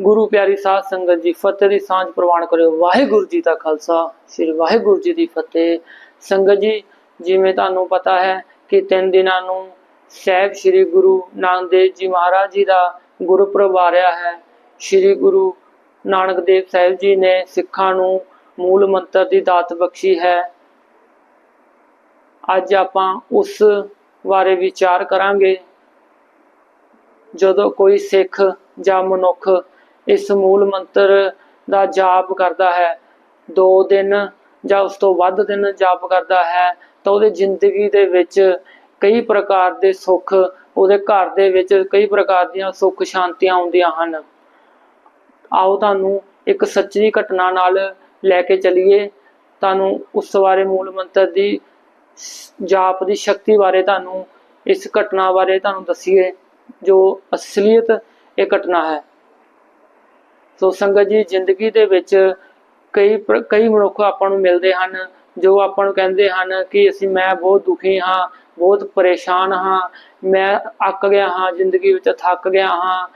ਗੁਰੂ ਪਿਆਰੀ ਸਾਧ ਸੰਗਤ ਜੀ, ਫਤਿਹ ਦੀ ਸਾਂਝ ਪ੍ਰਵਾਨ ਕਰਿਓ। ਵਾਹਿਗੁਰੂ ਜੀ ਦਾ ਖਾਲਸਾ, ਸ੍ਰੀ ਵਾਹਿਗੁਰੂ ਜੀ ਦੀ ਫਤਿਹ। ਸੰਗਤ ਜੀ, ਜਿਵੇਂ ਤੁਹਾਨੂੰ ਪਤਾ ਹੈ ਕਿ ਤਿੰਨ ਦਿਨਾਂ ਨੂੰ ਸਹਿਬ ਸ੍ਰੀ ਗੁਰੂ ਨਾਨਕ ਦੇਵ ਜੀ ਮਹਾਰਾਜ ਜੀ ਦਾ ਗੁਰਪੁਰਬ ਆ ਰਿਹਾ ਹੈ। ਸ੍ਰੀ ਗੁਰੂ ਨਾਨਕ ਦੇਵ ਸਾਹਿਬ ਜੀ ਨੇ ਸਿੱਖਾਂ ਨੂੰ ਮੂਲ ਮੰਤਰ ਦੀ ਦਾਤ ਬਖਸ਼ੀ ਹੈ। ਅੱਜ ਆਪਾਂ ਉਸ ਬਾਰੇ ਵਿਚਾਰ ਕਰਾਂਗੇ। ਜਦੋਂ ਕੋਈ ਸਿੱਖ ਜਾਂ ਮਨੁੱਖ ਇਸ ਮੂਲ ਮੰਤਰ ਦਾ ਜਾਪ ਕਰਦਾ ਹੈ। ਦੋ ਦਿਨ ਜਾਂ ਉਸ ਤੋਂ ਵੱਧ ਦਿਨ ਜਾਪ ਕਰਦਾ ਹੈ ਤਾਂ ਉਹਦੇ ਜ਼ਿੰਦਗੀ ਦੇ ਵਿੱਚ ਕਈ ਪ੍ਰਕਾਰ ਦੇ ਸੁੱਖ, ਉਹਦੇ ਘਰ ਦੇ ਵਿੱਚ ਕਈ ਪ੍ਰਕਾਰ ਦੀਆਂ ਸੁੱਖ ਸ਼ਾਂਤੀਆਂ ਆਉਂਦੀਆਂ ਹਨ। ਆਓ ਤੁਹਾਨੂੰ ਇੱਕ ਸੱਚੀ ਘਟਨਾ ਨਾਲ ਲੈ ਕੇ ਚਲੀਏ। ਤੁਹਾਨੂੰ ਉਸ ਬਾਰੇ ਮੂਲ ਮੰਤਰ ਦੀ ਜਾਪ ਦੀ ਸ਼ਕਤੀ ਬਾਰੇ ਤੁਹਾਨੂੰ ਇਸ ਘਟਨਾ ਬਾਰੇ ਤੁਹਾਨੂੰ ਦੱਸੀਏ, ਜੋ ਅਸਲੀਅਤ ਇਹ ਘਟਨਾ ਹੈ। ਸੋ ਸੰਗਤ ਜੀ, ਜ਼ਿੰਦਗੀ ਦੇ ਵਿੱਚ ਕਈ ਕਈ ਮਨੁੱਖ ਆਪਾਂ ਨੂੰ ਮਿਲਦੇ ਹਨ, ਜੋ ਆਪਾਂ ਨੂੰ ਕਹਿੰਦੇ ਹਨ ਕਿ ਅਸੀਂ, ਮੈਂ ਬਹੁਤ ਦੁਖੀ ਹਾਂ, ਬਹੁਤ ਪਰੇਸ਼ਾਨ ਹਾਂ, ਮੈਂ ਅੱਕ ਗਿਆ ਹਾਂ, ਜ਼ਿੰਦਗੀ ਵਿੱਚ ਥੱਕ ਗਿਆ ਹਾਂ,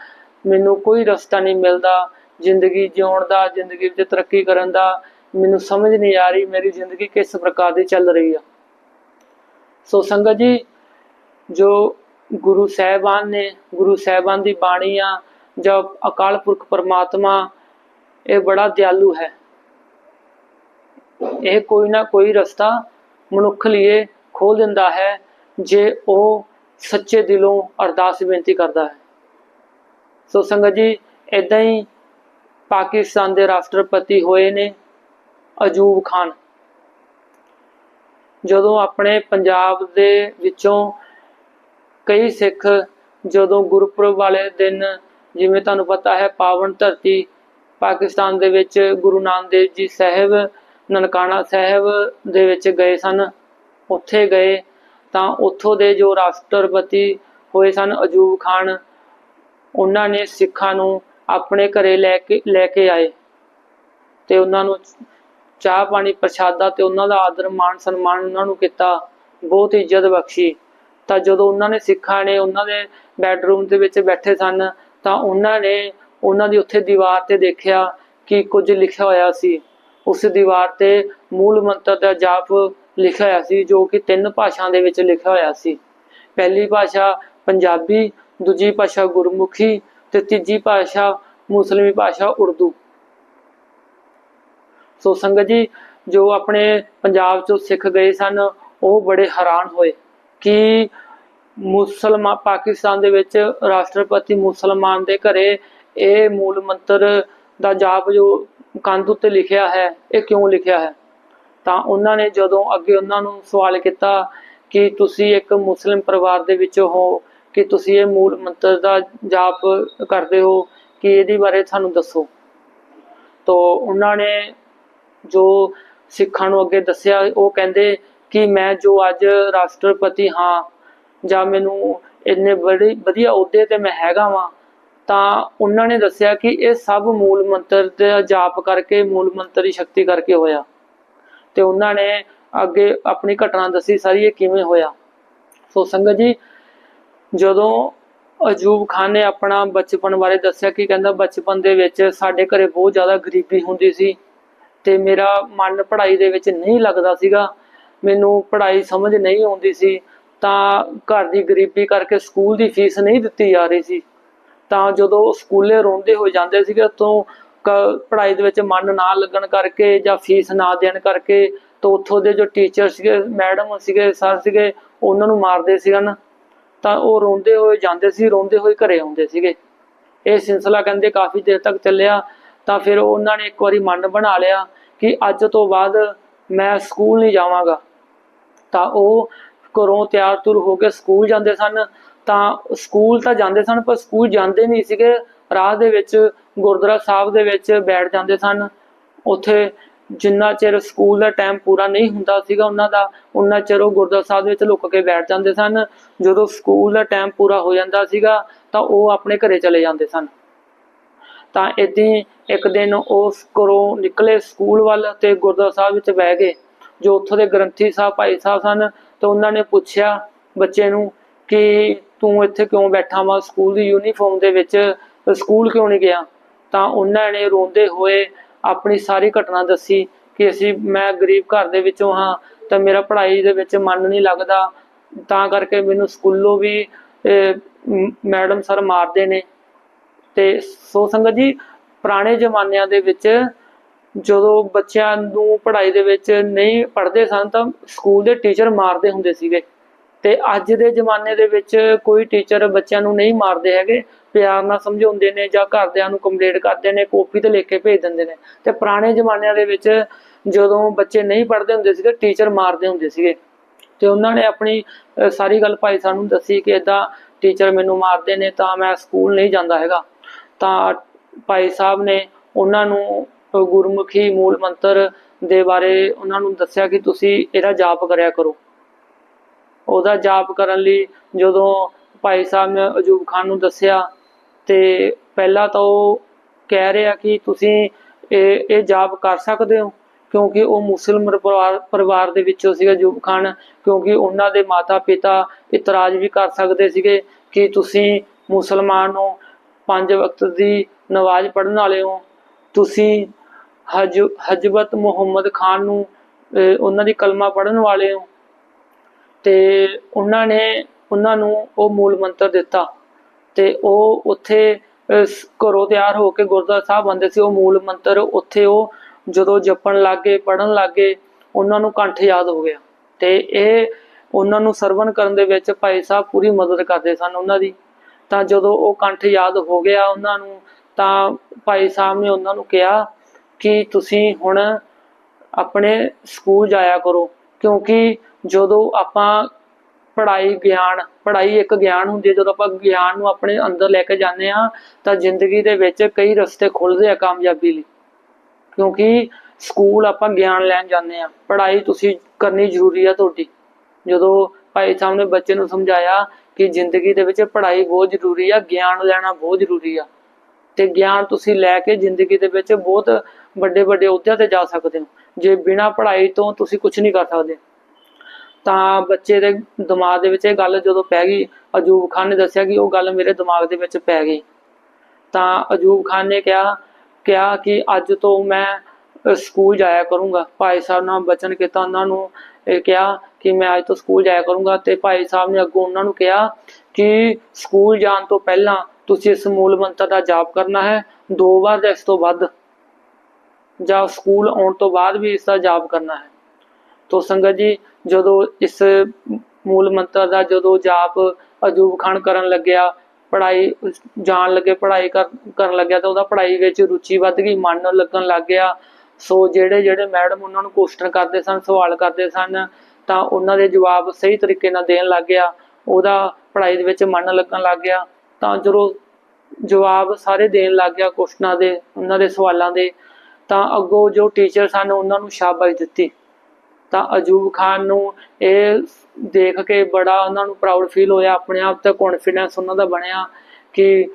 ਮੈਨੂੰ ਕੋਈ ਰਸਤਾ ਨਹੀਂ ਮਿਲਦਾ, ਜ਼ਿੰਦਗੀ ਜਿਉਣ ਦਾ, ਜ਼ਿੰਦਗੀ ਵਿੱਚ ਤਰੱਕੀ ਕਰਨ ਦਾ, ਮੈਨੂੰ ਸਮਝ ਨਹੀਂ ਆ ਰਹੀ, ਮੇਰੀ ਜ਼ਿੰਦਗੀ ਕਿਸ ਪ੍ਰਕਾਰ ਦੀ ਚੱਲ ਰਹੀ ਆ। ਸੋ ਸੰਗਤ ਜੀ, ਜੋ ਗੁਰੂ ਸਾਹਿਬਾਨ ਨੇ, ਗੁਰੂ ਸਾਹਿਬਾਨ ਦੀ ਬਾਣੀ ਆ ਜੋ ਅਕਾਲ ਪੁਰਖ ਪਰਮਾਤਮਾ, ਇਹ ਬੜਾ ਦਿਆਲੂ ਹੈ। ਇਹ ਕੋਈ ਨਾ ਕੋਈ ਰਸਤਾ ਮਨੁੱਖ ਲਈ ਖੋਲ ਦਿੰਦਾ ਹੈ, ਜੇ ਉਹ ਸੱਚੇ ਦਿਲੋਂ ਅਰਦਾਸ ਬੇਨਤੀ ਕਰਦਾ ਹੈ। ਸੋ ਸੰਗਤ ਜੀ ਇਦਾਂ ਹੀ ਪਾਕਿਸਤਾਨ ਦੇ ਰਾਸ਼ਟਰਪਤੀ ਹੋਏ ਨੇ ਅਜੂਬ ਖਾਨ। ਜਦੋਂ ਆਪਣੇ ਪੰਜਾਬ ਦੇ ਵਿੱਚੋਂ ਕਈ ਸਿੱਖ ਜਦੋਂ ਗੁਰਪੁਰਬ ਵਾਲੇ ਦਿਨ ਜਿਵੇਂ ਤੁਹਾਨੂੰ ਪਤਾ ਹੈ, ਪਾਵਨ ਧਰਤੀ ਪਾਕਿਸਤਾਨ ਦੇ ਵਿੱਚ ਗੁਰੂ ਨਾਨਕ ਦੇਵ ਜੀ ਸਾਹਿਬ, ਨਨਕਾਣਾ ਸਾਹਿਬ ਦੇ ਵਿੱਚ ਗਏ ਸਨ। ਉੱਥੇ ਗਏ ਤਾਂ ਉੱਥੋਂ ਦੇ ਜੋ ਰਾਸ਼ਟਰਪਤੀ ਹੋਏ ਸਨ, ਅਜੂਬ ਖਾਨ, ਉਹਨਾਂ ਨੇ ਸਿੱਖਾਂ ਨੂੰ ਆਪਣੇ ਘਰੇ ਲੈ ਕੇ ਲੈ ਕੇ ਆਏ ਤੇ ਉਹਨਾਂ ਨੂੰ ਚਾਹ ਪਾਣੀ ਪ੍ਰਸ਼ਾਦਾ ਤੇ ਉਹਨਾਂ ਦਾ ਆਦਰ, ਮਾਣ, ਸਨਮਾਨ ਉਹਨਾਂ ਨੂੰ ਕੀਤਾ। ਬਹੁਤ ਇੱਜ਼ਤ ਬਖਸ਼ੀ। ਤਾਂ ਜਦੋਂ ਉਹਨਾਂ ਨੇ ਸਿੱਖਾਂ ਨੇ ਉਹਨਾਂ ਦੇ ਬੈੱਡਰੂਮ ਦੇ ਵਿੱਚ ਬੈਠੇ ਸਨ ਤਾਂ ਉਹਨਾਂ ਨੇ ਉਹਨਾਂ ਦੀ ਉੱਥੇ ਦੀਵਾਰ ਤੇ ਦੇਖਿਆ ਕਿ ਕੁਝ ਲਿਖਿਆ ਹੋਇਆ ਸੀ। ਉਸ ਦੀਵਾਰ ਤੇ ਮੂਲ ਮੰਤਰ ਦਾ ਜਾਪ ਲਿਖਿਆ ਹੋਇਆ ਸੀ, ਜੋ ਕਿ ਤਿੰਨ ਭਾਸ਼ਾ ਦੇ ਵਿੱਚ ਲਿਖਿਆ ਹੋਇਆ ਸੀ। ਪਹਿਲੀ ਭਾਸ਼ਾ ਪੰਜਾਬੀ, ਦੂਜੀ ਭਾਸ਼ਾ ਗੁਰਮੁਖੀ ਤੇ ਤੀਜੀ ਭਾਸ਼ਾ ਮੁਸਲਮੀ ਭਾਸ਼ਾ ਉਰਦੂ। ਸੋ ਸੰਗਤ ਜੀ, ਜੋ ਆਪਣੇ ਪੰਜਾਬ ਚੋਂ ਸਿੱਖ ਗਏ ਸਨ, ਉਹ ਬੜੇ ਹੈਰਾਨ ਹੋਏ ਕਿ ਮੁਸਲਮਾਨ ਪਾਕਿਸਤਾਨ ਦੇ ਵਿੱਚ ਰਾਸ਼ਟਰਪਤੀ ਮੁਸਲਮਾਨ ਦੇ ਘਰੇ ਇਹ ਮੂਲ ਮੰਤਰ ਦਾ ਜਾਪ ਜੋ ਕੰਧ ਉੱਤੇ ਲਿਖਿਆ ਹੈ, ਇਹ ਕਿਉਂ ਲਿਖਿਆ ਹੈ? ਤਾਂ ਉਹਨਾਂ ਨੇ ਜਦੋਂ ਅੱਗੇ ਉਹਨਾਂ ਨੂੰ ਸਵਾਲ ਕੀਤਾ ਕਿ ਤੁਸੀਂ ਇੱਕ ਮੁਸਲਿਮ ਪਰਿਵਾਰ ਦੇ ਵਿੱਚ ਹੋ, ਕਿ ਤੁਸੀਂ ਇਹ ਮੂਲ ਮੰਤਰ ਦਾ ਜਾਪ ਕਰਦੇ ਹੋ, ਕਿ ਇਹਦੇ ਬਾਰੇ ਸਾਨੂੰ ਦੱਸੋ? ਤੋ ਉਹਨਾਂ ਨੇ ਜੋ ਸਿੱਖਾਂ ਨੂੰ ਅੱਗੇ ਦੱਸਿਆ, ਉਹ ਕਹਿੰਦੇ ਕਿ ਮੈਂ ਜੋ ਅੱਜ ਰਾਸ਼ਟਰਪਤੀ ਹਾਂ ਜਾਂ ਮੈਨੂੰ ਇੰਨੇ ਬੜੇ, ਵਧੀਆ ਅਹੁਦੇ ਤੇ ਮੈਂ ਹੈਗਾ ਵਾਂ, ਤਾਂ ਉਹਨਾਂ ਨੇ ਦੱਸਿਆ ਕਿ ਇਹ ਸਭ ਮੂਲ ਮੰਤਰ ਦਾ ਜਾਪ ਕਰਕੇ, ਮੂਲ ਮੰਤਰ ਦੀ ਸ਼ਕਤੀ ਕਰਕੇ ਹੋਇਆ। ਤੇ ਉਹਨਾਂ ਨੇ ਅੱਗੇ ਆਪਣੀ ਘਟਨਾ ਦੱਸੀ, ਸਾਰੀ ਇਹ ਕਿਵੇਂ ਹੋਇਆ। ਸੋ ਸੰਗਤ ਜੀ, ਜਦੋਂ ਅਜੂਬ ਖਾਨ ਨੇ ਆਪਣਾ ਬਚਪਨ ਬਾਰੇ ਦੱਸਿਆ ਕਿ ਕਹਿੰਦਾ ਬਚਪਨ ਦੇ ਵਿੱਚ ਸਾਡੇ ਘਰੇ ਬਹੁਤ ਜ਼ਿਆਦਾ ਗਰੀਬੀ ਹੁੰਦੀ ਸੀ ਤੇ ਮੇਰਾ ਮਨ ਪੜ੍ਹਾਈ ਦੇ ਵਿੱਚ ਨਹੀਂ ਲੱਗਦਾ ਸੀਗਾ, ਮੈਨੂੰ ਪੜ੍ਹਾਈ ਸਮਝ ਨਹੀਂ ਆਉਂਦੀ ਸੀ ਤਾਂ ਘਰ ਦੀ ਗਰੀਬੀ ਕਰਕੇ ਸਕੂਲ ਦੀ ਫੀਸ ਨਹੀਂ ਦਿੱਤੀ ਜਾ ਰਹੀ ਸੀ। ਤਾਂ ਜਦੋਂ ਉਹ ਸਕੂਲੇ ਰੋਂਦੇ ਹੋ ਜਾਂਦੇ ਸੀਗੇ ਤੋਂ ਪੜ੍ਹਾਈ ਦੇ ਵਿੱਚ ਮਨ ਨਾ ਲੱਗਣ ਕਰਕੇ ਜਾਂ ਫੀਸ ਨਾ ਦੇਣ ਕਰਕੇ ਤਾਂ ਉੱਥੋਂ ਦੇ ਜੋ ਟੀਚਰ ਸੀਗੇ, ਮੈਡਮ ਸੀਗੇ, ਸਰ ਸੀਗੇ, ਉਹਨਾਂ ਨੂੰ ਮਾਰਦੇ ਸੀਗਨ। ਤਾਂ ਉਹ ਰੋਂਦੇ ਹੋਏ ਜਾਂਦੇ ਸੀ, ਰੋਂਦੇ ਹੋਏ ਘਰੇ ਆਉਂਦੇ ਸੀਗੇ। ਇਹ ਸਿਲਸਿਲਾ ਕਹਿੰਦੇ ਕਾਫੀ ਦੇਰ ਤੱਕ ਚੱਲਿਆ। ਤਾਂ ਫਿਰ ਉਹਨਾਂ ਨੇ ਇੱਕ ਵਾਰੀ ਮਨ ਬਣਾ ਲਿਆ ਕਿ ਅੱਜ ਤੋਂ ਬਾਅਦ ਮੈਂ ਸਕੂਲ ਨਹੀਂ ਜਾਵਾਂਗਾ। ਤਾਂ ਉਹ ਘਰੋਂ ਤਿਆਰ ਤੁਰ ਹੋ ਕੇ ਸਕੂਲ ਜਾਂਦੇ ਸਨ, ਤਾਂ ਸਕੂਲ ਤਾਂ ਜਾਂਦੇ ਸਨ, ਪਰ ਸਕੂਲ ਜਾਂਦੇ ਨਹੀਂ ਸੀਗੇ। ਰਾਹ ਦੇ ਵਿੱਚ, ਗੁਰਦੁਆਰਾ ਸਾਹਿਬ ਦੇ ਵਿੱਚ ਬੈਠ ਜਾਂਦੇ ਸਨ। ਉੱਥੇ ਜਿੰਨਾ ਚਿਰ ਸਕੂਲ ਦਾ ਟਾਈਮ ਪੂਰਾ ਨਹੀਂ ਹੁੰਦਾ ਸੀਗਾ, ਉਹਨਾਂ ਦਾ ਉਹਨਾਂ ਚਿਰ ਉਹ ਗੁਰਦੁਆਰਾ ਸਾਹਿਬ ਦੇ ਵਿੱਚ ਲੁੱਕ ਕੇ ਬੈਠ ਜਾਂਦੇ ਸਨ। ਜਦੋਂ ਸਕੂਲ ਦਾ ਟਾਈਮ ਪੂਰਾ ਹੋ ਜਾਂਦਾ ਸੀਗਾ, ਤਾਂ ਉਹ ਆਪਣੇ ਘਰੇ ਚਲੇ ਜਾਂਦੇ ਸਨ। ਤਾਂ ਏਦਾਂ ਹੀ ਇੱਕ ਦਿਨ ਉਹ ਘਰੋਂ ਨਿਕਲੇ ਸਕੂਲ ਵੱਲ ਤੇ ਗੁਰਦੁਆਰਾ ਸਾਹਿਬ ਵਿੱਚ ਬਹਿ ਗਏ, ਜੋ ਉੱਥੋਂ ਦੇ ਗ੍ਰੰਥੀ ਸਾਹਿਬ, ਭਾਈ ਸਾਹਿਬ ਸਨ। ਤਾਂ ਉਹਨਾਂ ਨੇ ਪੁੱਛਿਆ ਬੱਚੇ ਨੂੰ ਕਿ ਤੂੰ ਇੱਥੇ ਕਿਉਂ ਬੈਠਾ ਵਾ? ਸਕੂਲ ਦੀ ਯੂਨੀਫਾਰਮ ਦੇ ਵਿੱਚ ਸਕੂਲ ਕਿਉਂ ਨਹੀਂ ਗਿਆ? ਤਾਂ ਉਹਨਾਂ ਨੇ ਰੋਂਦੇ ਹੋਏ ਆਪਣੀ ਸਾਰੀ ਘਟਨਾ ਦੱਸੀ ਕਿ ਅਸੀਂ, ਮੈਂ ਗਰੀਬ ਘਰ ਦੇ ਵਿੱਚੋਂ ਹਾਂ, ਤਾਂ ਮੇਰਾ ਪੜ੍ਹਾਈ ਦੇ ਵਿੱਚ ਮਨ ਨਹੀਂ ਲੱਗਦਾ। ਤਾਂ ਕਰਕੇ ਮੈਨੂੰ ਸਕੂਲੋਂ ਵੀ ਮੈਡਮ ਸਰ ਮਾਰਦੇ ਨੇ। ਤੇ ਸੋ ਸੰਗਤ ਜੀ, ਪੁਰਾਣੇ ਜ਼ਮਾਨਿਆਂ ਦੇ ਵਿੱਚ ਜਦੋਂ ਬੱਚਿਆਂ ਨੂੰ ਪੜ੍ਹਾਈ ਦੇ ਵਿੱਚ ਨਹੀਂ ਪੜ੍ਹਦੇ ਸਨ ਤਾਂ ਸਕੂਲ ਦੇ ਟੀਚਰ ਮਾਰਦੇ ਹੁੰਦੇ ਸੀਗੇ। ਤੇ ਅੱਜ ਦੇ ਜ਼ਮਾਨੇ ਦੇ ਵਿੱਚ ਕੋਈ ਟੀਚਰ ਬੱਚਿਆਂ ਨੂੰ ਨਹੀਂ ਮਾਰਦੇ ਹੈਗੇ। ਪਿਆਰ ਨਾਲ ਸਮਝਾਉਂਦੇ ਨੇ ਜਾਂ ਘਰਦਿਆਂ ਨੂੰ ਕੰਪਲੇਂਟ ਕਰਦੇ ਨੇ ਕਾਪੀ ਤੇ ਲਿਖ ਕੇ ਭੇਜ ਦਿੰਦੇ ਨੇ। ਤੇ ਪੁਰਾਣੇ ਜ਼ਮਾਨਿਆਂ ਦੇ ਵਿੱਚ ਜਦੋਂ ਬੱਚੇ ਨਹੀਂ ਪੜ੍ਹਦੇ ਹੁੰਦੇ ਸੀਗੇ, ਟੀਚਰ ਮਾਰਦੇ ਹੁੰਦੇ ਸੀਗੇ। ਤੇ ਉਹਨਾਂ ਨੇ ਆਪਣੀ ਸਾਰੀ ਗੱਲ ਭਾਈ ਸਾਹਿਬ ਨੂੰ ਦੱਸੀ ਕਿ ਇਦਾਂ ਟੀਚਰ ਮੈਨੂੰ ਮਾਰਦੇ ਨੇ ਤਾਂ ਮੈਂ ਸਕੂਲ ਨਹੀਂ ਜਾਂਦਾ ਹੈਗਾ। ਤਾਂ ਭਾਈ ਸਾਹਿਬ ਨੇ ਉਹਨਾਂ ਨੂੰ ਗੁਰਮੁਖੀ ਮੂਲ ਮੰਤਰ ਦੇ ਬਾਰੇ ਉਹਨਾਂ ਨੂੰ ਦੱਸਿਆ ਕਿ ਤੁਸੀਂ ਇਹਦਾ ਜਾਪ ਕਰਿਆ ਕਰੋ। ਉਹਦਾ ਜਾਪ ਕਰਨ ਲਈ ਜਦੋਂ ਭਾਈ ਸਾਹਿਬ ਨੇ ਅਜੂਬ ਖਾਨ ਨੂੰ ਦੱਸਿਆ ਤੇ ਪਹਿਲਾਂ ਤਾਂ ਉਹ ਕਹਿ ਰਿਹਾ ਕਿ ਤੁਸੀਂ ਇਹ ਇਹ ਜਾਪ ਕਰ ਸਕਦੇ ਹੋ ਕਿਉਂਕਿ ਉਹ ਮੁਸਲਮਾਨ ਪਰਿਵਾਰ ਪਰਿਵਾਰ ਦੇ ਵਿੱਚੋਂ ਸੀਗਾ ਅਜੂਬ ਖਾਨ, ਕਿਉਂਕਿ ਉਹਨਾਂ ਦੇ ਮਾਤਾ ਪਿਤਾ ਇਤਰਾਜ਼ ਵੀ ਕਰ ਸਕਦੇ ਸੀਗੇ ਕਿ ਤੁਸੀਂ ਮੁਸਲਮਾਨ ਹੋ, ਪੰਜ ਵਕਤ ਦੀ ਨਮਾਜ਼ ਪੜ੍ਹਨ ਵਾਲੇ ਹੋ, ਤੁਸੀਂ ਹਜ ਹਜਬਤ ਮੁਹੰਮਦ ਖਾਨ ਨੂੰ ਉਹਨਾਂ ਦੀ ਕਲਮਾ ਪੜ੍ਹਨ ਵਾਲੇ ਹੋ ਤੇ ਉਹਨਾਂ ਨੇ, ਉਹਨਾਂ ਨੂੰ ਉਹ ਮੂਲ ਮੰਤਰ ਦਿੱਤਾ ਤੇ ਉਹ ਉੱਥੇ ਘਰੋਂ ਤਿਆਰ ਹੋ ਕੇ ਗੁਰਦੁਆਰਾ ਸਾਹਿਬ ਆਉਂਦੇ ਸੀ, ਉਹ ਮੂਲ ਮੰਤਰ ਉੱਥੇ ਉਹ ਜਦੋਂ ਜਪਣ ਲੱਗੇ ਪੜਨ ਲੱਗੇ, ਉਹਨਾਂ ਨੂੰ ਕੰਠ ਯਾਦ ਹੋ ਗਿਆ ਤੇ ਇਹ ਉਹਨਾਂ ਨੂੰ ਸਰਵਣ ਕਰਨ ਦੇ ਵਿੱਚ ਭਾਈ ਸਾਹਿਬ ਪੂਰੀ ਮਦਦ ਕਰਦੇ ਸਨ ਉਹਨਾਂ ਦੀ। ਤਾਂ ਜਦੋਂ ਉਹ ਕੰਠ ਯਾਦ ਹੋ ਗਿਆ ਉਹਨਾਂ ਨੂੰ, ਤਾਂ ਭਾਈ ਸਾਹਿਬ ਨੇ ਉਹਨਾਂ ਨੂੰ ਕਿਹਾ ਕਿ ਤੁਸੀਂ ਹੁਣ ਆਪਣੇ ਸਕੂਲ ਜਾਇਆ ਕਰੋ, ਕਿਉਂਕਿ ਜਦੋਂ ਆਪਾਂ ਪੜ੍ਹਾਈ ਗਿਆਨ, ਪੜ੍ਹਾਈ ਇੱਕ ਗਿਆਨ ਹੁੰਦੀ ਹੈ, ਜਦੋਂ ਆਪਾਂ ਗਿਆਨ ਨੂੰ ਆਪਣੇ ਅੰਦਰ ਲੈ ਕੇ ਜਾਂਦੇ ਆ ਤਾਂ ਜ਼ਿੰਦਗੀ ਦੇ ਵਿੱਚ ਕਈ ਰਸਤੇ ਖੁੱਲਦੇ ਆ ਕਾਮਯਾਬੀ ਲਈ। ਕਿਉਂਕਿ ਸਕੂਲ ਆਪਾਂ ਗਿਆਨ ਲੈਣ ਜਾਂਦੇ ਆ ਪੜ੍ਹਾਈ ਤੁਸੀਂ ਕਰਨੀ ਜ਼ਰੂਰੀ ਆ ਤੁਹਾਡੀ। ਜਦੋਂ ਭਾਈ ਸਾਹਿਬ ਨੇ ਬੱਚੇ ਨੂੰ ਸਮਝਾਇਆ ਕਿ ਜ਼ਿੰਦਗੀ ਦੇ ਵਿੱਚ ਪੜ੍ਹਾਈ ਬਹੁਤ ਜ਼ਰੂਰੀ ਆ, ਗਿਆਨ ਲੈਣਾ ਬਹੁਤ ਜ਼ਰੂਰੀ ਆ, ਤੇ ਗਿਆਨ ਤੁਸੀਂ ਲੈ ਕੇ ਜ਼ਿੰਦਗੀ ਦੇ ਵਿੱਚ ਬਹੁਤ ਵੱਡੇ ਵੱਡੇ ਅਹੁਦਿਆਂ ਤੇ ਜਾ ਸਕਦੇ ਹੋ। ਜੇ ਬਿਨਾਂ ਪੜ੍ਹਾਈ ਤੋਂ ਤੁਸੀਂ ਕੁਝ ਨਹੀਂ ਕਰ ਸਕਦੇ। ਤਾਂ ਬੱਚੇ ਦੇ ਦਿਮਾਗ ਦੇ ਵਿੱਚ ਇਹ ਗੱਲ ਜਦੋਂ ਪੈ ਗਈ, ਅਜੂਬ ਖਾਨ ਨੇ ਦੱਸਿਆ ਕਿ ਉਹ ਗੱਲ ਮੇਰੇ ਦਿਮਾਗ ਦੇ ਵਿੱਚ ਪੈ ਗਈ। ਤਾਂ ਅਜੂਬ ਖਾਨ ਨੇ ਕਿਹਾ ਕਿਹਾ ਕਿ ਅੱਜ ਤੋਂ ਮੈਂ ਸਕੂਲ ਜਾਇਆ ਕਰੂੰਗਾ। ਭਾਈ ਸਾਹਿਬ ਨਾਲ ਬਚਨ ਕੀਤਾ, ਉਹਨਾਂ ਨੂੰ ਇਹ ਕਿਹਾ ਕਿ ਮੈਂ ਅੱਜ ਤੋਂ ਸਕੂਲ ਜਾਇਆ ਕਰੂੰਗਾ ਤੇ ਭਾਈ ਸਾਹਿਬ ਨੇ ਅੱਗੋਂ ਉਹਨਾਂ ਨੂੰ ਕਿਹਾ ਕਿ ਸਕੂਲ ਜਾਣ ਤੋਂ ਪਹਿਲਾਂ ਤੁਸੀਂ ਇਸ ਮੂਲ ਮੰਤਰ ਦਾ ਜਾਪ ਕਰਨਾ ਹੈ। ਦੋ ਵਾਰ ਇਸ ਤੋਂ ਵੱਧ। ਜਾਂ ਸਕੂਲ ਆਉਣ ਤੋਂ ਬਾਅਦ ਵੀ ਇਸ ਦਾ ਜਾਪ ਕਰਨਾ ਹੈ। ਤੋ ਸੰਗਤ ਜੀ, ਜਦੋਂ ਇਸ ਮੂਲ ਮੰਤਰ ਦਾ ਜਦੋਂ ਜਾਪ ਅਜੂਬ ਖਾਨ ਕਰਨ ਲੱਗਿਆ, ਪੜ੍ਹਾਈ ਜਾਣ ਲੱਗੇ, ਪੜ੍ਹਾਈ ਕਰਨ ਲੱਗਿਆ ਤਾਂ ਉਹਦਾ ਪੜ੍ਹਾਈ ਵਿੱਚ ਰੁਚੀ ਵੱਧ ਗਈ, ਮਨ ਲੱਗਣ ਲੱਗ ਗਿਆ। ਸੋ ਜਿਹੜੇ ਜਿਹੜੇ ਮੈਡਮ ਉਹਨਾਂ ਨੂੰ ਕੁਐਸਚਨ ਕਰਦੇ ਸਨ, ਸਵਾਲ ਕਰਦੇ ਸਨ, ਤਾਂ ਉਹਨਾਂ ਦੇ ਜਵਾਬ ਸਹੀ ਤਰੀਕੇ ਨਾਲ ਦੇਣ ਲੱਗ ਗਿਆ। ਉਹਦਾ ਪੜ੍ਹਾਈ ਦੇ ਵਿੱਚ ਮਨ ਲੱਗਣ ਲੱਗ ਗਿਆ। ਤਾਂ ਜਦੋਂ ਜਵਾਬ ਸਾਰੇ ਦੇਣ ਲੱਗ ਗਿਆ ਕੁਐਸਚਨਾਂ ਦੇ, ਉਹਨਾਂ ਦੇ ਸਵਾਲਾਂ ਦੇ ਤਾਂ ਅੱਗੋਂ ਜੋ ਟੀਚਰ ਸਨ ਉਹਨਾਂ ਨੂੰ ਸ਼ਾਬਾਸ਼ ਦਿੱਤੀ। ਤਾਂ ਅਜੂਬ ਖਾਨ ਨੂੰ ਇਹ ਦੇਖ ਕੇ ਬੜਾ ਉਹਨਾਂ ਨੂੰ ਪ੍ਰਾਊਡ ਫੀਲ ਹੋਇਆ, ਆਪਣੇ ਆਪ ਤੇ ਕੌਨਫੀਡੈਂਸ ਉਹਨਾਂ ਦਾ ਬਣਿਆ ਕਿ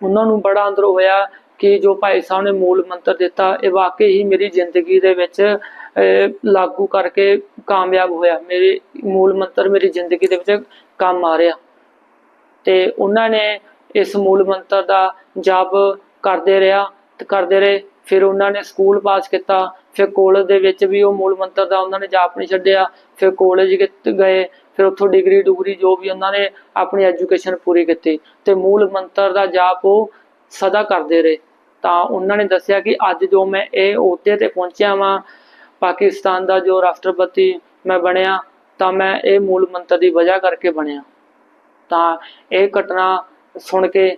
ਉਹਨਾਂ ਨੂੰ ਬੜਾ ਅੰਦਰ ਹੋਇਆ ਕਿ ਜੋ ਭਾਈ ਸਾਹਿਬ ਨੇ ਮੂਲ ਮੰਤਰ ਦਿੱਤਾ, ਇਹ ਵਾਕਈ ਹੀ ਮੇਰੀ ਜ਼ਿੰਦਗੀ ਦੇ ਵਿੱਚ ਲਾਗੂ ਕਰਕੇ ਕਾਮਯਾਬ ਹੋਇਆ। ਮੇਰੇ ਮੂਲ ਮੰਤਰ ਮੇਰੀ ਜ਼ਿੰਦਗੀ ਦੇ ਵਿੱਚ ਕੰਮ ਆ ਰਿਹਾ। ਤੇ ਉਹਨਾਂ ਨੇ ਇਸ ਮੂਲ ਮੰਤਰ ਦਾ ਜਾਪ ਕਰਦੇ ਰਿਹਾ, ਤੇ ਕਰਦੇ ਰਹੇ। ਫਿਰ ਉਹਨਾਂ ਨੇ ਸਕੂਲ ਪਾਸ ਕੀਤਾ, ਫਿਰ ਕਾਲਜ ਦੇ ਵਿੱਚ ਵੀ ਉਹ ਮੂਲ ਮੰਤਰ ਦਾ ਉਹਨਾਂ ਨੇ ਜਾਪ ਨਹੀਂ ਛੱਡਿਆ, ਫਿਰ ਕਾਲਜ ਗਏ, ਫਿਰ ਉੱਥੋਂ ਡਿਗਰੀ ਡੁਗਰੀ ਜੋ ਵੀ ਉਹਨਾਂ ਨੇ ਆਪਣੀ ਐਜੂਕੇਸ਼ਨ ਪੂਰੀ ਕੀਤੀ ਤੇ ਮੂਲ ਮੰਤਰ ਦਾ ਜਾਪ ਉਹ ਸਦਾ ਕਰਦੇ ਰਹੇ। ਤਾਂ ਉਹਨਾਂ ਨੇ ਦੱਸਿਆ ਕਿ ਅੱਜ ਜੋ ਮੈਂ ਇਹ ਅਹੁਦੇ ਤੇ ਪਹੁੰਚਿਆ ਵਾਂ, ਪਾਕਿਸਤਾਨ ਦਾ ਜੋ ਰਾਸ਼ਟਰਪਤੀ ਮੈਂ ਬਣਿਆ, ਤਾਂ ਮੈਂ ਇਹ ਮੂਲ ਮੰਤਰ ਦੀ ਵਜ੍ਹਾ ਕਰਕੇ ਬਣਿਆ। ਤਾਂ ਇਹ ਘਟਨਾ ਸੁਣ ਕੇ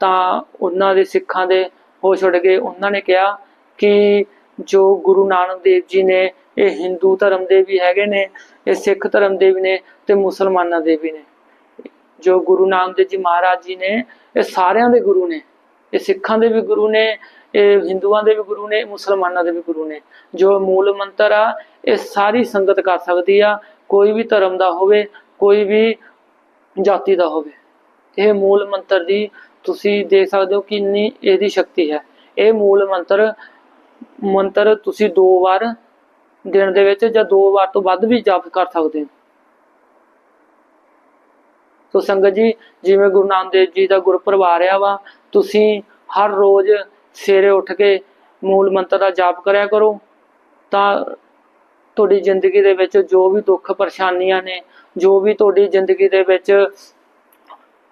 ਤਾਂ ਉਹਨਾਂ ਦੇ ਸਿੱਖਾਂ ਦੇ ਹੋਸ਼ ਉੱਡ ਗਏ ਉਹਨਾਂ ਨੇ ਕਿਹਾ ਕਿ ਜੋ ਗੁਰੂ ਨਾਨਕ ਦੇਵ ਜੀ ਨੇ, ਇਹ ਹਿੰਦੂ ਧਰਮ ਦੇ ਵੀ ਹੈਗੇ ਨੇ, ਇਹ ਸਿੱਖ ਧਰਮ ਦੇ ਵੀ ਨੇ ਤੇ ਮੁਸਲਮਾਨਾਂ ਦੇ ਵੀ ਨੇ। ਜੋ ਗੁਰੂ ਨਾਨਕ ਦੇਵ ਜੀ ਮਹਾਰਾਜ ਜੀ ਨੇ, ਇਹ ਸਾਰਿਆਂ ਦੇ ਗੁਰੂ ਨੇ। ਇਹ ਸਿੱਖਾਂ ਦੇ ਵੀ ਗੁਰੂ ਨੇ, ਇਹ ਹਿੰਦੂਆਂ ਦੇ ਵੀ ਗੁਰੂ ਨੇ, ਮੁਸਲਮਾਨਾਂ ਦੇ ਵੀ ਗੁਰੂ ਨੇ। ਜੋ ਮੂਲ ਮੰਤਰ ਆ, ਇਹ ਸਾਰੀ ਸੰਗਤ ਕਰ ਸਕਦੀ ਆ, ਕੋਈ ਵੀ ਧਰਮ ਦਾ ਹੋਵੇ, ਕੋਈ ਵੀ ਜਾਤੀ ਦਾ ਹੋਵੇ। ਇਹ ਮੂਲ ਮੰਤਰ ਦੀ ਤੁਸੀਂ ਦੇਖ ਸਕਦੇ ਹੋ ਕਿੰਨੀ ਇਹਦੀ ਸ਼ਕਤੀ ਹੈ। ਇਹ ਮੂਲ ਮੰਤਰ ਮੰਤਰ ਤੁਸੀਂ ਦੋ ਵਾਰ ਦਿਨ ਦੇ ਵਿੱਚ ਜਾਂ ਦੋ ਵਾਰ ਤੋਂ ਵੱਧ ਵੀ ਜਪ ਕਰ ਸਕਦੇ ਹੋ। ਸੋ ਸੰਗਤ ਜੀ, ਜਿਵੇਂ ਗੁਰੂ ਨਾਨਕ ਦੇਵ ਜੀ ਦਾ ਗੁਰਪੁਰਬ ਆ ਰਿਹਾ ਵਾ, ਤੁਸੀਂ ਹਰ ਰੋਜ਼ ਸਵੇਰੇ ਉੱਠ ਕੇ ਮੂਲ ਮੰਤਰ ਦਾ ਜਾਪ ਕਰਿਆ ਕਰੋ। ਤਾਂ ਤੁਹਾਡੀ ਜ਼ਿੰਦਗੀ ਦੇ ਵਿੱਚ ਜੋ ਵੀ ਦੁੱਖ ਪਰੇਸ਼ਾਨੀਆਂ ਨੇ, ਜੋ ਵੀ ਤੁਹਾਡੀ ਜ਼ਿੰਦਗੀ ਦੇ ਵਿੱਚ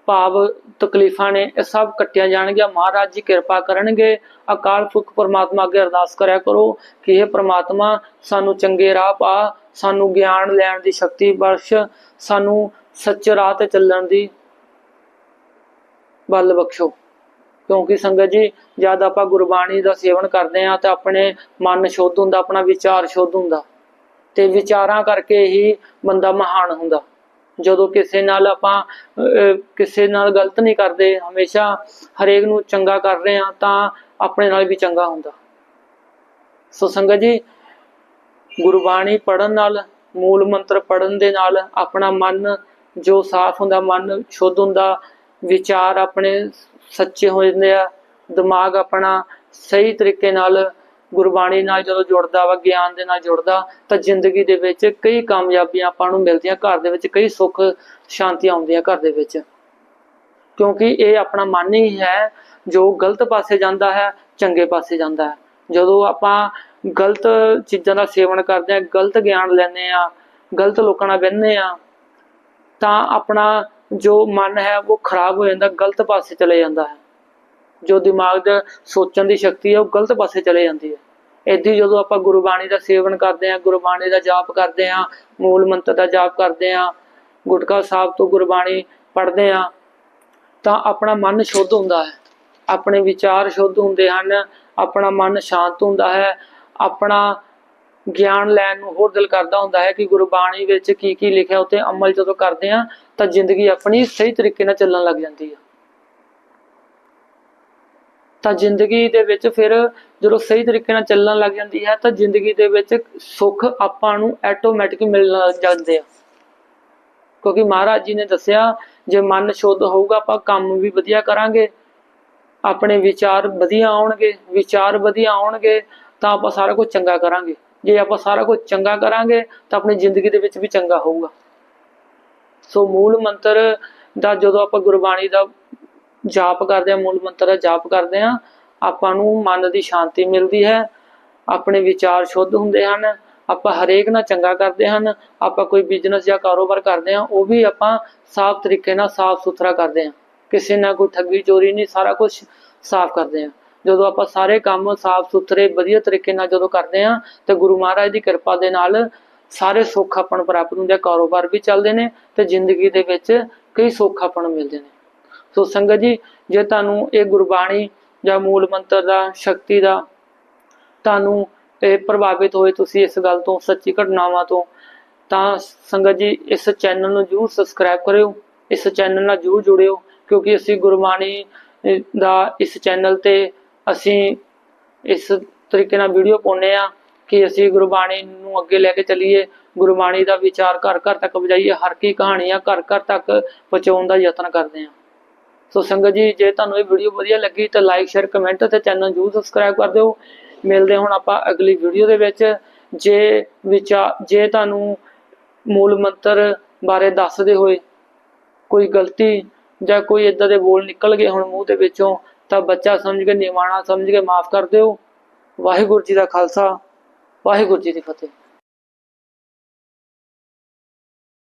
ਭਾਵ ਤਕਲੀਫਾਂ ਨੇ, ਇਹ ਸਭ ਕੱਟੀਆਂ ਜਾਣਗੀਆਂ। ਮਹਾਰਾਜ ਜੀ ਕਿਰਪਾ ਕਰਨਗੇ। ਅਕਾਲ ਪੁਰਖ ਪਰਮਾਤਮਾ ਅੱਗੇ ਅਰਦਾਸ ਕਰਿਆ ਕਰੋ ਕਿ ਇਹ ਪ੍ਰਮਾਤਮਾ, ਸਾਨੂੰ ਚੰਗੇ ਰਾਹ ਪਾ, ਸਾਨੂੰ ਗਿਆਨ ਲੈਣ ਦੀ ਸ਼ਕਤੀ ਬਖਸ਼, ਸਾਨੂੰ ਸੱਚੇ ਰਾਹ ਤੇ ਚੱਲਣ ਦੀ ਬਲ ਬਖਸ਼ੋ। ਕਿਉਂਕਿ ਸੰਗਤ ਜੀ, ਜਦ ਆਪਾਂ ਗੁਰਬਾਣੀ ਦਾ ਸੇਵਨ ਕਰਦੇ ਹਾਂ ਤਾਂ ਆਪਣੇ ਮਨ ਸ਼ੁੱਧ ਹੁੰਦਾ, ਆਪਣਾ ਵਿਚਾਰ ਸ਼ੁੱਧ ਹੁੰਦਾ। ਤੇ ਵਿਚਾਰਾਂ ਕਰਕੇ ਹੀ ਬੰਦਾ ਮਹਾਨ ਹੁੰਦਾ। ਜਦੋਂ ਕਿਸੇ ਨਾਲ ਆਪਾਂ ਕਿਸੇ ਨਾਲ ਗਲਤ ਨਹੀਂ ਕਰਦੇ, ਹਮੇਸ਼ਾ ਹਰੇਕ ਨੂੰ ਚੰਗਾ ਕਰ ਰਹੇ ਹਾਂ, ਤਾਂ ਆਪਣੇ ਨਾਲ ਵੀ ਚੰਗਾ ਹੁੰਦਾ। ਸੋ ਸੰਗਤ ਜੀ, ਗੁਰਬਾਣੀ ਪੜਨ ਨਾਲ, ਮੂਲ ਮੰਤਰ ਪੜਨ ਦੇ ਨਾਲ, ਆਪਣਾ ਮਨ ਜੋ ਸਾਫ਼ ਹੁੰਦਾ, ਮਨ ਸ਼ੁੱਧ ਹੁੰਦਾ, ਵਿਚਾਰ ਆਪਣੇ ਸੱਚੇ ਹੋ ਜਾਂਦੇ ਆ, ਦਿਮਾਗ ਆਪਣਾ ਸਹੀ ਤਰੀਕੇ ਨਾਲ ਗੁਰਬਾਣੀ ਨਾਲ ਜਦੋਂ ਜੁੜਦਾ ਵਾ, ਗਿਆਨ ਦੇ ਨਾਲ ਜੁੜਦਾ, ਤਾਂ ਜ਼ਿੰਦਗੀ ਦੇ ਵਿੱਚ ਕਈ ਕਾਮਯਾਬੀਆਂ ਆਪਾਂ ਨੂੰ ਮਿਲਦੀਆਂ, ਘਰ ਦੇ ਵਿੱਚ ਕਈ ਸੁੱਖ ਸ਼ਾਂਤੀ ਆਉਂਦੀਆਂ ਘਰ ਦੇ ਵਿੱਚ। ਕਿਉਂਕਿ ਇਹ ਆਪਣਾ ਮਨ ਹੀ ਹੈ, ਜੋ ਗਲਤ ਪਾਸੇ ਜਾਂਦਾ ਹੈ, ਚੰਗੇ ਪਾਸੇ ਜਾਂਦਾ ਹੈ। ਜਦੋਂ ਆਪਾਂ ਗਲਤ ਚੀਜ਼ਾਂ ਦਾ ਸੇਵਨ ਕਰਦੇ ਆ ਗਲਤ ਗਿਆਨ ਲੈਂਦੇ ਆ ਗਲਤ ਲੋਕਾਂ ਨਾਲ ਬਹਿੰਦੇ ਆ ਤਾਂ ਆਪਣਾ ਜੋ ਮਨ ਹੈ, ਉਹ ਖਰਾਬ ਹੋ ਜਾਂਦਾ, ਗਲਤ ਪਾਸੇ ਚਲੇ ਜਾਂਦਾ ਹੈ। ਜੋ ਦਿਮਾਗ ਦਾ ਸੋਚਣ ਦੀ ਸ਼ਕਤੀ ਹੈ ਉਹ ਗਲਤ ਪਾਸੇ ਚਲੇ ਜਾਂਦੀ ਹੈ ਏਦੀ ਜਦੋਂ ਆਪਾਂ ਗੁਰਬਾਣੀ ਦਾ ਸੇਵਨ ਕਰਦੇ ਹਾਂ ਗੁਰਬਾਣੀ ਦਾ ਜਾਪ ਕਰਦੇ ਹਾਂ ਮੂਲ ਮੰਤਰ ਦਾ ਜਾਪ ਕਰਦੇ ਹਾਂ ਗੁਟਕਾ ਸਾਹਿਬ ਤੋਂ ਗੁਰਬਾਣੀ ਪੜ੍ਹਦੇ ਹਾਂ ਤਾਂ ਆਪਣਾ ਮਨ ਸ਼ੁੱਧ ਹੁੰਦਾ ਹੈ। ਆਪਣੇ ਵਿਚਾਰ ਸ਼ੁੱਧ ਹੁੰਦੇ ਹਨ, ਆਪਣਾ ਮਨ ਸ਼ਾਂਤ ਹੁੰਦਾ ਹੈ, ਆਪਣਾ ਗਿਆਨ ਲੈਣ ਨੂੰ ਹੋਰ ਦਿਲ ਕਰਦਾ ਹੁੰਦਾ ਹੈ ਕਿ ਗੁਰਬਾਣੀ ਵਿੱਚ ਕੀ ਕੀ ਲਿਖਿਆ ਉਤੇ ਅਮਲ ਜਦੋਂ ਕਰਦੇ ਆ, ਤਾਂ ਜ਼ਿੰਦਗੀ ਆਪਣੀ ਸਹੀ ਤਰੀਕੇ ਨਾਲ ਚੱਲਣ ਲੱਗ ਜਾਂਦੀ ਹੈ ਤਾਂ ਜ਼ਿੰਦਗੀ ਦੇ ਵਿੱਚ ਫਿਰ ਜਦੋਂ ਸਹੀ ਤਰੀਕੇ ਨਾਲ ਚੱਲਣ ਲੱਗ ਜਾਂਦੀ ਹੈ, ਤਾਂ ਜ਼ਿੰਦਗੀ ਦੇ ਵਿੱਚ ਸੁੱਖ ਆਪਾਂ ਨੂੰ ਆਟੋਮੈਟਿਕ ਮਿਲਣ ਲੱਗ ਜਾਂਦੇ ਆ। ਕਿਉਂਕਿ ਮਹਾਰਾਜ ਜੀ ਨੇ ਦੱਸਿਆ, ਜੇ ਮਨ ਸ਼ੁੱਧ ਹੋਊਗਾ, ਆਪਾਂ ਕੰਮ ਵੀ ਵਧੀਆ ਕਰਾਂਗੇ, ਆਪਣੇ ਵਿਚਾਰ ਵਧੀਆ ਆਉਣਗੇ, ਵਿਚਾਰ ਵਧੀਆ ਆਉਣਗੇ, ਤਾਂ ਆਪਾਂ ਸਾਰਾ ਕੁਝ ਚੰਗਾ ਕਰਾਂਗੇ। ਜੇ ਆਪਾਂ ਸਾਰਾ ਕੁਝ ਚੰਗਾ ਕਰਾਂਗੇ, ਤਾਂ ਆਪਣੀ ਜ਼ਿੰਦਗੀ ਦੇ ਵਿੱਚ ਵੀ ਚੰਗਾ ਹੋਊਗਾ। ਸੋ ਮੂਲ ਮੰਤਰ ਦਾ ਜਦੋਂ ਆਪਾਂ ਗੁਰਬਾਣੀ ਦਾ ਜਾਪ ਕਰਦੇ ਹਾਂ, ਮੂਲ ਮੰਤਰ ਦਾ ਜਾਪ ਕਰਦੇ ਹਾਂ। ਆਪਾਂ ਨੂੰ ਮਨ ਦੀ ਸ਼ਾਂਤੀ ਮਿਲਦੀ ਹੈ। ਆਪਣੇ ਵਿਚਾਰ ਸ਼ੁੱਧ ਹੁੰਦੇ ਹਨ। ਆਪਾਂ ਹਰੇਕ ਨਾਲ ਚੰਗਾ ਕਰਦੇ ਹਨ। ਆਪਾਂ ਕੋਈ ਬਿਜ਼ਨਸ ਜਾਂ ਕਾਰੋਬਾਰ ਕਰਦੇ ਹਾਂ, ਉਹ ਵੀ ਆਪਾਂ ਸਾਫ਼ ਤਰੀਕੇ ਨਾਲ ਸਾਫ਼ ਸੁਥਰਾ ਕਰਦੇ ਹਾਂ। ਕਿਸੇ ਨਾਲ ਕੋਈ ਠੱਗੀ ਚੋਰੀ ਨਹੀਂ, ਸਾਰਾ ਕੁਝ ਸਾਫ਼ ਕਰਦੇ ਹਾਂ। ਜਦੋਂ ਆਪਾਂ ਸਾਰੇ ਕੰਮ ਸਾਫ਼ ਸੁਥਰੇ, ਵਧੀਆ ਤਰੀਕੇ ਨਾਲ ਜਦੋਂ ਕਰਦੇ ਹਾਂ, ਤੇ ਗੁਰੂ ਮਹਾਰਾਜ ਦੀ ਕਿਰਪਾ ਦੇ ਨਾਲ ਸਾਰੇ ਸੁੱਖ ਆਪਣ ਪ੍ਰਾਪਤ ਹੁੰਦੇ ਆ। ਕਾਰੋਬਾਰ ਵੀ ਚੱਲਦੇ ਨੇ ਤੇ ਜ਼ਿੰਦਗੀ ਦੇ ਵਿੱਚ ਕਈ ਸੁੱਖ ਆਪਾਂ ਨੂੰ ਮਿਲਦੇ ਨੇ। ਸੋ ਸੰਗਤ ਜੀ, ਜੇ ਤੁਹਾਨੂੰ ਇਹ ਗੁਰਬਾਣੀ ਜਾਂ ਮੂਲ ਮੰਤਰ ਦਾ, ਸ਼ਕਤੀ ਦਾ ਤੁਹਾਨੂੰ ਇਹ ਪ੍ਰਭਾਵਿਤ ਹੋਏ ਤੁਸੀਂ ਇਸ ਗੱਲ ਤੋਂ, ਸੱਚੀ ਘਟਨਾਵਾਂ ਤੋਂ, ਤਾਂ ਸੰਗਤ ਜੀ, ਇਸ ਚੈਨਲ ਨੂੰ ਜਰੂਰ ਸਬਸਕ੍ਰਾਈਬ ਕਰਿਓ, ਇਸ ਚੈਨਲ ਨਾਲ ਜਰੂਰ ਜੁੜਿਓ, ਕਿਉਂਕਿ ਅਸੀਂ ਗੁਰਬਾਣੀ ਦਾ ਇਸ ਚੈਨਲ ਤੇ ਅਸੀਂ ਇਸ ਤਰੀਕੇ ਨਾਲ ਵੀਡੀਓ ਪਾਉਂਦੇ ਆ ਕਿ ਅਸੀਂ ਗੁਰਬਾਣੀ ਨੂੰ ਅੱਗੇ ਲੈ ਕੇ ਚੱਲੀਏ, ਗੁਰਬਾਣੀ ਦਾ ਵਿਚਾਰ ਘਰ ਘਰ ਤੱਕ ਪਹੁੰਚਾਈਏ, ਹਰ ਕੀ ਕਹਾਣੀਆਂ ਘਰ ਘਰ ਤੱਕ ਪਹੁੰਚਾਉਣ ਦਾ ਯਤਨ ਕਰਦੇ ਹਾਂ। ਸੋ ਸੰਗਤ ਜੀ, ਜੇ ਤੁਹਾਨੂੰ ਇਹ ਵੀਡੀਓ ਵਧੀਆ ਲੱਗੀ ਤਾਂ ਲਾਈਕ ਸ਼ੇਅਰ ਕਮੈਂਟ ਤੇ ਚੈਨਲ ਜਰੂਰ ਸਬਸਕ੍ਰਾਈਬ ਕਰ ਦਿਓ। ਮਿਲਦੇ ਹੁਣ ਆਪਾਂ ਅਗਲੀ ਵੀਡੀਓ ਦੇ ਵਿੱਚ। ਜੇ ਵਿਚਾਰ ਜੇ ਤੁਹਾਨੂੰ ਮੂਲ ਮੰਤਰ ਬਾਰੇ ਦੱਸਦੇ ਹੋਏ ਕੋਈ ਗਲਤੀ ਜਾਂ ਕੋਈ ਇਦਾਂ ਦੇ ਬੋਲ ਨਿਕਲ ਗਏ ਹੁਣ ਮੂੰਹ ਦੇ ਵਿੱਚੋਂ, ਤਾਂ ਬੱਚਾ ਸਮਝ ਕੇ, ਨਿਮਾਣਾ ਸਮਝ ਕੇ ਮਾਫ ਕਰ ਦਿਓ। ਵਾਹਿਗੁਰੂ ਜੀ ਦਾ ਖਾਲਸਾ, ਵਾਹਿਗੁਰੂ ਜੀ ਦੀ ਫਤਿਹ।